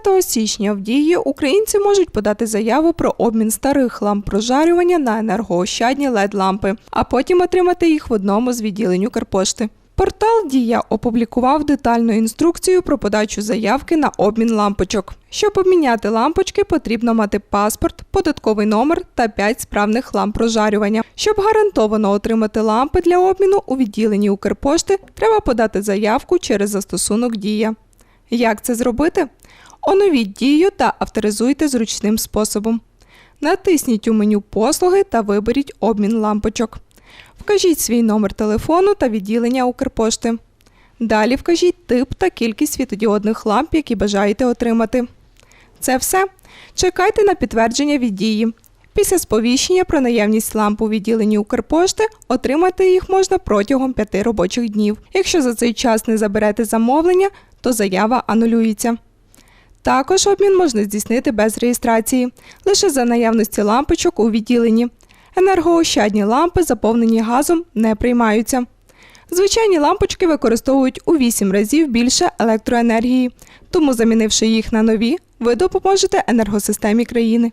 20 січня в дії українці можуть подати заяву про обмін старих ламп прожарювання на енергоощадні led лампи, а потім отримати їх в одному з відділень Укрпошти. Портал Дія опублікував детальну інструкцію про подачу заявки на обмін лампочок. Щоб обміняти лампочки, потрібно мати паспорт, податковий номер та 5 справних ламп прожарювання. Щоб гарантовано отримати лампи для обміну у відділенні Укрпошти, треба подати заявку через застосунок Дія. Як це зробити? Оновіть дію та авторизуйте зручним способом. Натисніть у меню Послуги та виберіть обмін лампочок. Вкажіть свій номер телефону та відділення Укрпошти. Далі вкажіть тип та кількість світодіодних ламп, які бажаєте отримати. Це все. Чекайте на підтвердження від дії. Після сповіщення про наявність ламп у відділенні Укрпошти отримати їх можна протягом 5 робочих днів. Якщо за цей час не заберете замовлення, то заява анулюється. Також обмін можна здійснити без реєстрації, лише за наявності лампочок у відділенні. Енергоощадні лампи, заповнені газом, не приймаються. Звичайні лампочки використовують у 8 разів більше електроенергії, тому замінивши їх на нові, ви допоможете енергосистемі країни.